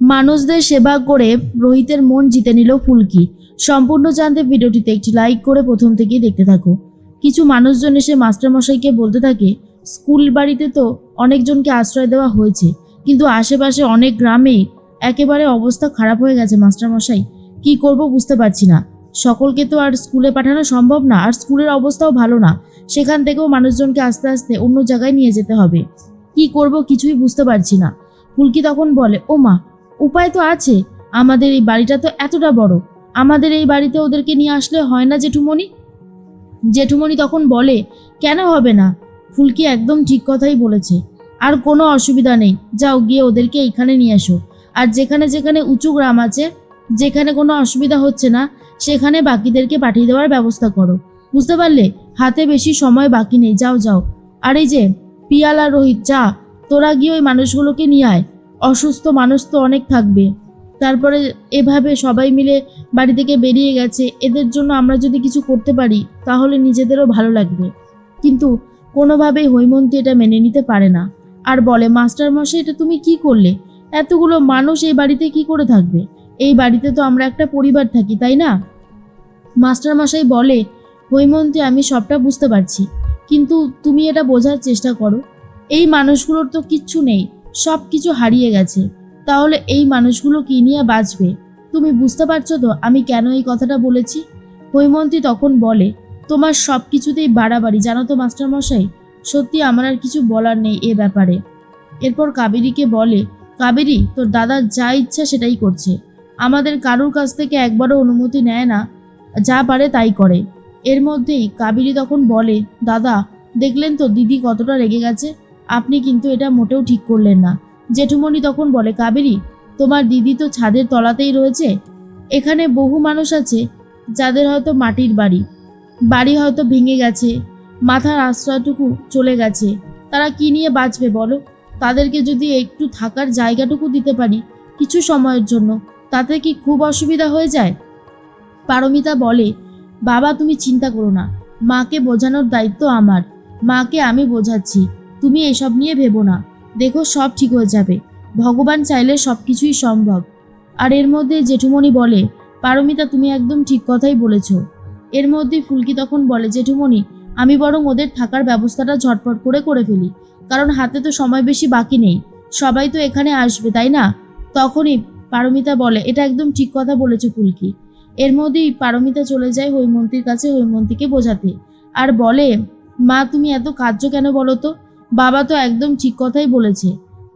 মানুষদের সেবা করে রোহিতের মন জিতে নিল ফুলকি। সম্পূর্ণ জানতে ভিডিওটিতে একটি লাইক করে প্রথম থেকেই দেখতে থাকো। কিছু মানুষজন এসে মাস্টারমশাইকে বলতে থাকে, স্কুল বাড়িতে তো অনেকজনকে আশ্রয় দেওয়া হয়েছে, কিন্তু আশেপাশে অনেক গ্রামেই একেবারে অবস্থা খারাপ হয়ে গেছে মাস্টারমশাই। কি করব বুঝতে পারছি না। সকলকে তো আর স্কুলে পাঠানো সম্ভব না, আর স্কুলের অবস্থাও ভালো না। সেখান থেকেও মানুষজনকে আস্তে আস্তে অন্য জায়গায় নিয়ে যেতে হবে। কি করব কিছুই বুঝতে পারছি না। ফুলকি তখন বলে ও মা উপায় তো আছে। আমাদের এই বাড়িটা তো এতটা বড়। আমাদের এই বাড়িতে ওদেরকে নিয়ে আসলে হয় না জেঠুমণি? জেঠুমণি তখন বলে, কেন হবে না? ফুলকি একদম ঠিক কথাই বলেছে। আর কোনো অসুবিধা নেই। যাও গিয়ে ওদেরকে এইখানে নিয়ে এসো। আর যেখানে যেখানে উঁচু গ্রাম আছে, যেখানে কোনো অসুবিধা হচ্ছে না, সেখানে বাকিদেরকে পাঠিয়ে দেওয়ার ব্যবস্থা করো। বুঝতে পারলে? হাতে বেশি সময় বাকি নেই। যাও যাও। আর এই যে, পিয়াল আর রোহিত যা তোরা গিয়ে ওই মানুষগুলোকে নিয়ে আয়। অসুস্থ মানুষ তো অনেক থাকবে। তারপরে এভাবে সবাই মিলে বাড়ি থেকে বেরিয়ে গেছে। এদের জন্য আমরা যদি কিছু করতে পারি, তাহলে নিজেদেরও ভালো লাগবে। কিন্তু কোনোভাবেই হৈমন্তী এটা মেনে নিতে পারে না। আর বলে, মাস্টার মশাই, এটা তুমি কি করলে? এতগুলো মানুষ এই বাড়িতে কি করে থাকবে? এই বাড়িতে তো আমরা একটা পরিবার থাকি, তাই না? মাস্টার মশাই বলে, হৈমন্তী, আমি সবটা বুঝতে পারছি। কিন্তু তুমি এটা বোঝার চেষ্টা করো। এই মানুষগুলোর তো কিচ্ছু নেই। সব কিছু হারিয়ে গেছে। তাহলে এই মানুষগুলো কি নিয়ে বাঁচবে? তুমি বুঝতে পারছ তো আমি কেন এই কথাটা বলেছি? হৈমন্তী তখন বলে, তোমার সব কিছুতেই বাড়াবাড়ি, জানো তো, মাস্টারমশাই? সত্যি আমার আর কিছু বলার নেই এ ব্যাপারে। এরপর কাবেরীকে বলে, কাবেরী, তোর দাদা যা ইচ্ছা সেটাই করছে। আমাদের কারোর কাছ থেকে একবারও অনুমতি নেয় না। যা পারে তাই করে। এর মধ্যেই কাবেরী তখন বলে, দাদা, দেখলেন তো দিদি কতটা রেগে গেছে? আপনি কিন্তু এটা মোটেও ঠিক করলেন না। জেঠুমণি তখন বলে, কাবেরী, তোমার দিদি তো ছাদের তলাতেই রয়েছে। এখানে বহু মানুষ আছে, যাদের হয়তো মাটির বাড়ি। বাড়ি হয়তো ভেঙে গেছে, মাথার আশ্রয়টুকু চলে গেছে। তারা কি নিয়ে বাঁচবে বলো? তাদেরকে যদি একটু থাকার জায়গাটুকু দিতে পারি কিছু সময়ের জন্য, তাতে কি খুব অসুবিধা হয়ে যায়? পারমিতা বলে, বাবা, তুমি চিন্তা করো না। মাকে বোঝানোর দায়িত্ব আমার। মাকে আমি বোঝাচ্ছি। তুমি এসব নিয়ে ভেবো না। দেখো, সব ঠিক হয়ে যাবে। ভগবান চাইলে সব কিছুই সম্ভব। আর এর মধ্যে জেঠুমণি বলে, পারমিতা, তুমি একদম ঠিক কথাই বলেছ। এর মধ্যে ফুলকি তখন বলে, জেঠুমণি, আমি বরং ওদের থাকার ব্যবস্থাটা ঝটপট করে করে ফেলি, কারণ হাতে তো সময় বেশি বাকি নেই। সবাই তো এখানে আসবে, তাই না? তখনই পারমিতা বলে, এটা একদম ঠিক কথা বলেছে ফুলকি। এর মধ্যেই পারমিতা চলে যায় হৈমন্তীর কাছে হৈমন্তীকে বোঝাতে। আর বলে, মা, তুমি এত কার্য কেন বলো তো? বাবা তো একদম ঠিক কথাই বলেছে।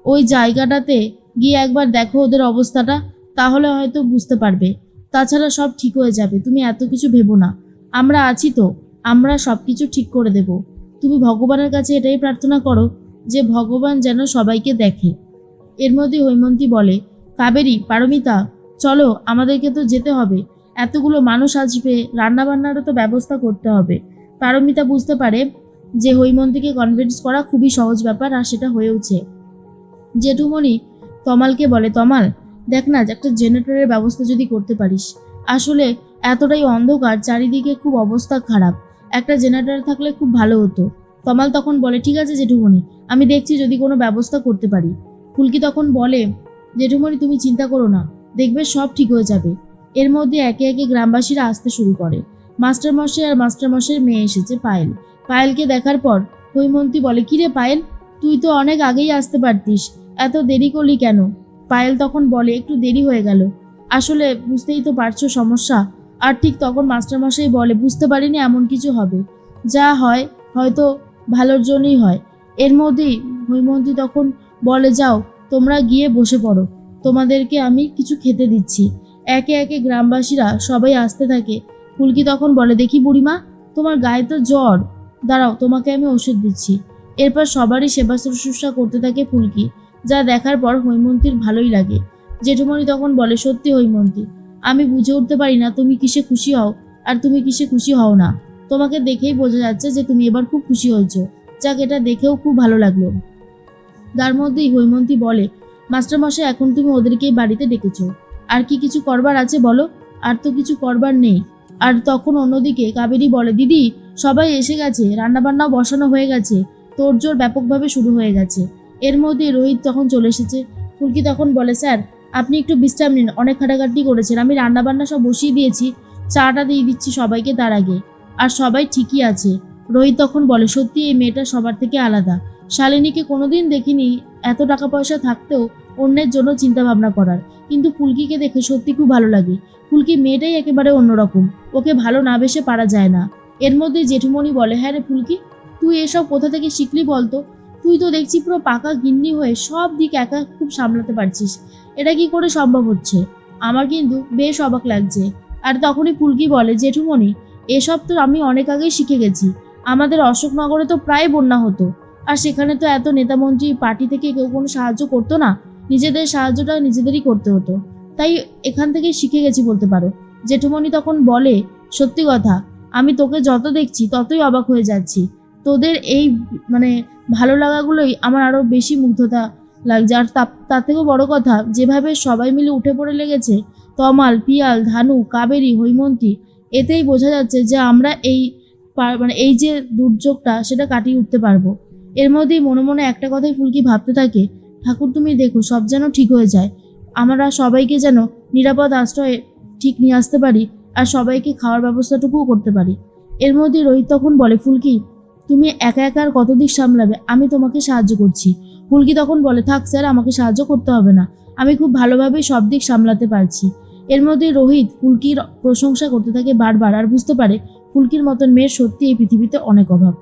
ওই জায়গাটাতে গিয়ে একবার দেখো ওদের অবস্থাটা, তাহলে হয়তো বুঝতে পারবে। তাছাড়া সব ঠিক হয়ে যাবে, তুমি এত কিছু ভেবো না। আমরা আছি তো, আমরা সব কিছু ঠিক করে দেব। তুমি ভগবানের কাছে এটাই প্রার্থনা করো যে ভগবান যেন সবাইকে দেখে। এর মধ্যে হৈমন্তী বলে, কাবেরি, পারমিতা, চলো, আমাদেরকে তো যেতে হবে। এতগুলো মানুষ আসবে, রান্নাবান্নারও তো ব্যবস্থা করতে হবে। পারমিতা বুঝতে পারে যে হৈমন্তীকে কনভিন্স করা খুবই সহজ ব্যাপার আর সেটা হয়েওছে জেঠুমণি তমালকে বলে, তমাল, দেখ না একটা জেনারেটরের ব্যবস্থা যদি করতে পারিস, আসলে এতটাই অন্ধকার, চারিদিকে খুব অবস্থা খারাপ। একটা জেনারেটর থাকলে খুব ভালো হতো। তমাল তখন বলে, ঠিক আছে জেঠুমণি, আমি দেখছি যদি কোনো ব্যবস্থা করতে পারি। ফুলকি তখন বলে, জেঠুমণি, তুমি চিন্তা করো না, দেখবে সব ঠিক হয়ে যাবে। এর মধ্যে একে একে গ্রামবাসীরা আসতে শুরু করে। মাস্টারমশাই আর মাস্টারমশাইয়ের মেয়ে এসেছে পায়েল। পায়েলকে দেখার পর হৈমন্তী বলে, কিরে পায়েল, তুই তো অনেক আগেই আসতে পারতিস, এত দেরি করলি কেন? পায়েল তখন বলে, একটু দেরি হয়ে গেল। আসলে বুঝতেই তো পারছ সমস্যা। আর ঠিক তখন মাস্টারমশাই বলে, বুঝতে পারিনি এমন কিছু হবে। যা হয়, হয়তো ভালোর জন্যই হয়। এর মধ্যেই হৈমন্তী তখন বলে, যাও, তোমরা গিয়ে বসে পড়ো। তোমাদেরকে আমি কিছু খেতে দিচ্ছি। একে একে গ্রামবাসীরা সবাই আসতে থাকে। ফুলকি তখন বলে, দেখি বুড়িমা, তোমার গায়ে তো জ্বর। দাঁড়াও, তোমাকে আমি ওষুধ দিচ্ছি। এরপর সবারই সেবা শুশ্রূষা করতে থাকে ফুলকি, যা দেখার পর হৈমন্তীর ভালোই লাগে। জেঠুমণি তখন বলে, সত্যি হৈমন্তী, আমি বুঝে উঠতে পারি না তুমি কিসে খুশি হও আর তুমি কিসে খুশি হও না। তোমাকে দেখেই বোঝা যাচ্ছে যে তুমি এবার খুব খুশি হয়েছো। যাক, এটা দেখেও খুব ভালো লাগল। তার মধ্যেই হৈমন্তী বলে, মাস্টারমশাই, এখন তুমি ওদেরকেই বাড়িতে ডেকেছো। আর কি কিছু করবার আছে বলো? আর তো কিছু করবার নেই। আর তখন অন্যদিকে কাবেরী বলে, দিদি, সবাই এসে গেছে, রান্নাবান্নাও বসানো হয়ে গেছে তোড়জোড় ব্যাপকভাবে শুরু হয়ে গেছে। এর মধ্যে রোহিত তখন চলে এসেছে। ফুলকি তখন বলে, স্যার, আপনি একটু বিশ্রাম নিন, অনেক খাটাখাটি করেছেন, আমি রান্নাবান্না সব বসিয়ে দিয়েছি, চাটা দিয়ে দিচ্ছি সবাইকে তার আগে। আর সবাই ঠিকই আছে। রোহিত তখন বলে, সত্যি, এই মেয়েটা সবার থেকে আলাদা। শালিনীকে কোনোদিন দেখিনি এত টাকা পয়সা থাকতেও অন্যের জন্য চিন্তা ভাবনা করার। কিন্তু ফুলকিকে দেখে সত্যি খুব ভালো লাগে। ফুলকি মেয়েটাই একেবারে অন্যরকম। ওকে ভালো না বেসে পারা যায় না। এর মধ্যে জেঠুমণি বলে হ্যাঁ রে ফুলকি, তুই এসব কোথা থেকে শিখলি বলতো? তুই তো দেখছি পুরো পাকা গিন্নি হয়ে সব দিক একা খুব সামলাতে পারছিস। এটা কি করে সম্ভব হচ্ছে? আমার কিন্তু বেশ অবাক লাগছে। আর তখনই ফুলকি বলে, জেঠুমণি, এসব তো আমি অনেক আগেই শিখে গেছি। আমাদের অশোকনগরে তো প্রায় বন্যা হতো। আর সেখানে তো এত নেতামন্ত্রী পার্টি থেকে কেউ কোনো সাহায্য করতো না। নিজেদের সাহায্যটা নিজেদেরই করতে হতো। তাই এখান থেকে শিখে গেছি বলতে পারো। জেঠুমণি তখন বলে, সত্যি কথা, আমি তোকে যত দেখছি ততই অবাক হয়ে যাচ্ছি। তোদের এই মানে ভালো লাগাগুলোই আমার আরও বেশি মুগ্ধতা লাগছে। আর তার থেকেও বড় কথা, যেভাবে সবাই মিলে উঠে পড়ে লেগেছে, তমাল, পিয়াল, ধানু, কাবেরী, হৈমন্তী, এতেই বোঝা যাচ্ছে যে আমরা এই মানে এই যে দুর্যোগটা, সেটা কাটিয়ে উঠতে পারব। এর মধ্যেই মনে মনে একটা কথাই ফুলকি ভাবতে থাকে, ঠাকুর তুমি দেখো, সব যেন ঠিক হয়ে যায়। আমরা সবাইকে যেন নিরাপদ আশ্রয়ে ঠিক নিয়ে আসতে পারি আর সবাইকে খাওয়ার ব্যবস্থাটুকুও করতে পারি। এর মধ্যে রোহিত তখন বলে, ফুলকি, তুমি একা একা আর কত দিক সামলাবে? আমি তোমাকে সাহায্য করছি। ফুলকি তখন বলে, থাক স্যার, আমাকে সাহায্য করতে হবে না। আমি খুব ভালোভাবেই সব দিক সামলাতে পারছি। এর মধ্যে রোহিত ফুলকির প্রশংসা করতে থাকে বারবার, আর বুঝতে পারে ফুলকির মতন মেয়ের সত্যি এই পৃথিবীতে অনেক অভাব।